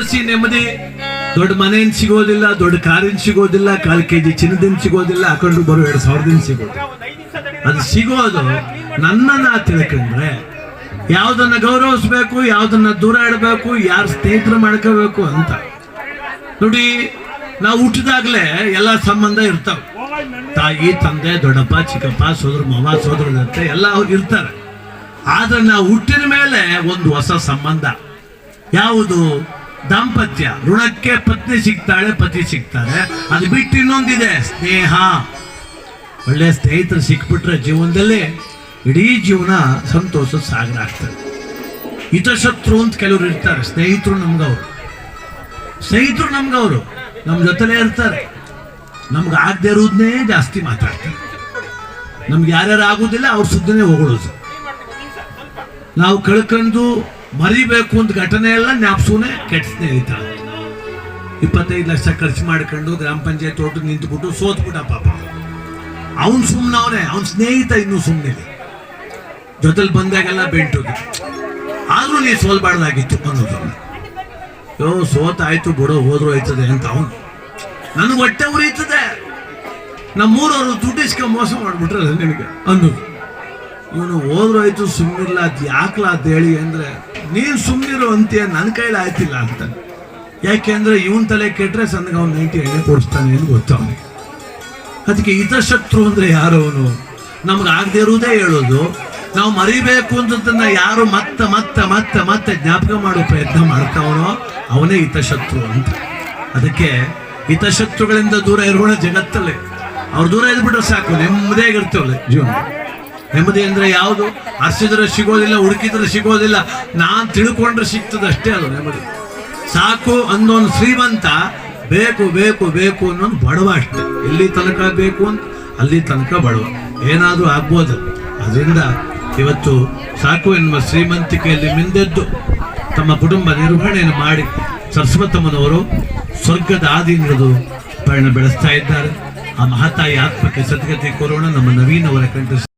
ನೆಮ್ಮದಿ. ದೊಡ್ಡ ಮನೆ ಸಿಗೋದಿಲ್ಲ, ದೊಡ್ಡ ಕಾರಿನ ಸಿಗೋದಿಲ್ಲ, ಕಾಲ್ ಕೆ ಜಿ ಚಿನ್ನದಿಂದ ಸಿಗೋದಿಲ್ಲ ಹಾಕೊಂಡು ಬರೋ ಎರಡು ಸಾವಿರದಿಂದ ಸಿಗೋದು ಅದು ಸಿಗೋದು ನನ್ನನ್ನ ತಿಳ್ಕೊಂಡ್ರೆ, ಯಾವ್ದನ್ನ ಗೌರವಿಸ್ಬೇಕು, ಯಾವ್ದನ್ನ ದೂರ ಇಡಬೇಕು, ಯಾರು ಸ್ನೇಹಿತರು ಮಾಡ್ಕೋಬೇಕು ಅಂತ. ನೋಡಿ, ನಾವು ಹುಟ್ಟಿದಾಗ್ಲೇ ಎಲ್ಲ ಸಂಬಂಧ ಇರ್ತಾವ. ತಾಯಿ, ತಂದೆ, ದೊಡ್ಡಪ್ಪ, ಚಿಕ್ಕಪ್ಪ, ಸೋದರ, ಮಾವ ಸೋದರದಂತೆ ಎಲ್ಲ ಅವ್ರು ಇರ್ತಾರೆ. ಆದ್ರೆ ನಾವು ಹುಟ್ಟಿದ ಮೇಲೆ ಒಂದು ಹೊಸ ಸಂಬಂಧ. ಯಾವುದು? ದಾಂಪತ್ಯ, ಋಣಕ್ಕೆ ಪತ್ನಿ ಸಿಗ್ತಾಳೆ, ಪತಿ ಸಿಗ್ತಾರೆ. ಅದು ಬಿಟ್ಟು ಇನ್ನೊಂದಿದೆ, ಸ್ನೇಹ. ಒಳ್ಳೆ ಸ್ನೇಹಿತರು ಸಿಕ್ಬಿಟ್ರೆ ಜೀವನದಲ್ಲಿ ಇಡೀ ಜೀವನ ಸಂತೋಷ ಸಾಗರ ಆಗ್ತದೆ. ಹಿತಶತ್ರು ಅಂತ ಕೆಲವರು ಇರ್ತಾರೆ, ಸ್ನೇಹಿತರು ನಮ್ಗವ್ರು. ಸ್ನೇಹಿತರು ನಮ್ಗವರು ನಮ್ಮ ಜೊತೆಲೇ ಇರ್ತಾರೆ. ನಮ್ಗೆ ಆಗದೆ ಇರೋದನ್ನೇ ಜಾಸ್ತಿ ಮಾತಾಡ್ತಾರೆ. ನಮ್ಗೆ ಯಾರ್ಯಾರು ಆಗೋದಿಲ್ಲ, ಅವ್ರ ಸುದ್ದನೇ ಹೊಗಳೋದು. ನಾವು ಕಳ್ಕೊಂಡು ಮರಿಬೇಕು ಅಂತ ಘಟನೆ ಎಲ್ಲ ಜ್ಞಾಪಿಸೋನೆ ಕೆಟ್ಟ ಇಪ್ಪತ್ತೈದು ಲಕ್ಷ ಖರ್ಚು ಮಾಡ್ಕೊಂಡು ಗ್ರಾಮ ಪಂಚಾಯತ್ ಒಟ್ಟು ನಿಂತುಬಿಟ್ಟು ಸೋತ್ಬಿಟ್ಟ ಪಾಪ. ಅವನ್ ಸುಮ್ಮನವನೇ ಅವನ ಸ್ನೇಹಿತ ಇನ್ನೂ ಸುಮ್ಮನೆ ಜೊತೆಲಿ ಬಂದಾಗೆಲ್ಲ ಬೆಂಟೋಗಿ ಆದರೂ ನೀ ಸೋಲ್ಬಾರ್ದಾಗಿತ್ತು ಅನ್ನೋದು. ಯೋ ಸೋತ ಆಯ್ತು ಬಿಡೋ, ಹೋದ್ರು ಆಯ್ತದೆ ಅಂತ ಅವನು. ನನಗೆ ಹೊಟ್ಟೆ ಉರಿಯುತ್ತದೆ ನಮ್ಮೂರವರು ದುಡ್ಡಿಸ್ಕೊಂಡು ಮೋಸ ಮಾಡ್ಬಿಟ್ರೆ ನಿನಗೆ ಅನ್ನೋದು. ಇವನು ಹೋದ್ರಾಯ್ತು ಸುಮ್ಮಿಲ್ಲ ಅದು ಯಾಕಲ ಅಂತ ಹೇಳಿ ಅಂದ್ರೆ, ನೀನು ಸುಮ್ಮಿರು ಅಂತೀಯ ನನ್ನ ಕೈಲಿ ಆಯ್ತಿಲ್ಲ ಅಂತ. ಯಾಕೆಂದರೆ ಇವನ್ ತಲೆ ಕೆಟ್ಟರೆ ಸಣ್ಣಗೆ ಅವ್ನು ನೈಂಟಿ ಎಣ್ಣೆ ಕೊಡಿಸ್ತಾನೆ ಅಂತ ಗೊತ್ತು ಅವನಿಗೆ. ಅದಕ್ಕೆ ಹಿತಶತ್ರು ಅಂದ್ರೆ ಯಾರು ಅವನು? ನಮ್ಗೆ ಆಗದೆ ಇರುವುದೇ ಹೇಳೋದು, ನಾವು ಮರಿಬೇಕು ಅಂತದನ್ನ ಯಾರು ಮತ್ತೆ ಮತ್ತೆ ಮತ್ತೆ ಮತ್ತೆ ಜ್ಞಾಪಕ ಮಾಡೋ ಪ್ರಯತ್ನ ಮಾಡ್ತಾವನೋ ಅವನೇ ಹಿತಶತ್ರು ಅಂತ. ಅದಕ್ಕೆ ಹಿತಶತ್ರುಗಳಿಂದ ದೂರ ಇರೋಣ ಜಗತ್ತಲ್ಲೇ. ಅವ್ರು ದೂರ ಇದ್ಬಿಟ್ರೆ ಸಾಕು ನೆಮ್ಮದಿಯಾಗಿರ್ತೇವಲ್ಲ ಜೀವನ ನೆಮ್ಮದಿ ಅಂದ್ರೆ ಯಾವುದು? ಹಸಿದ್ರೆ ಸಿಗೋದಿಲ್ಲ, ಹುಡುಕಿದ್ರೆ ಸಿಗೋದಿಲ್ಲ. ನಾನು ತಿಳ್ಕೊಂಡ್ರೆ ಸಿಗ್ತದೆ ಅಷ್ಟೇ ಅದು ನೆಮ್ಮದಿ. ಸಾಕು ಅಂದೊಂದು ಶ್ರೀಮಂತ, ಬೇಕು ಬೇಕು ಬೇಕು ಅನ್ನೋನು ಬಡವ ಅಷ್ಟೇ. ಎಲ್ಲಿ ತನಕ ಬೇಕು ಅಂತ, ಅಲ್ಲಿ ತನಕ ಬಡವ. ಏನಾದರೂ ಆಗ್ಬೋದು. ಅದರಿಂದ ಇವತ್ತು ಸಾಕು ಎನ್ನುವ ಶ್ರೀಮಂತಿಕೆಯಲ್ಲಿ ಮಿಂದೆದ್ದು ತಮ್ಮ ಕುಟುಂಬ ನಿರ್ವಹಣೆಯನ್ನು ಮಾಡಿ ಸರಸ್ವತಮ್ಮನವರು ಸ್ವರ್ಗದ ಆದಿನಿಡಿದು ಪಯಣ ಬೆಳೆಸ್ತಾ ಇದ್ದಾರೆ. ಆ ಮಹತಾಯಿ ಆತ್ಮಕ್ಕೆ ಸದ್ಗತಿ ಕೊರೋಣ ನಮ್ಮ ನವೀನವರ ಕಂಠ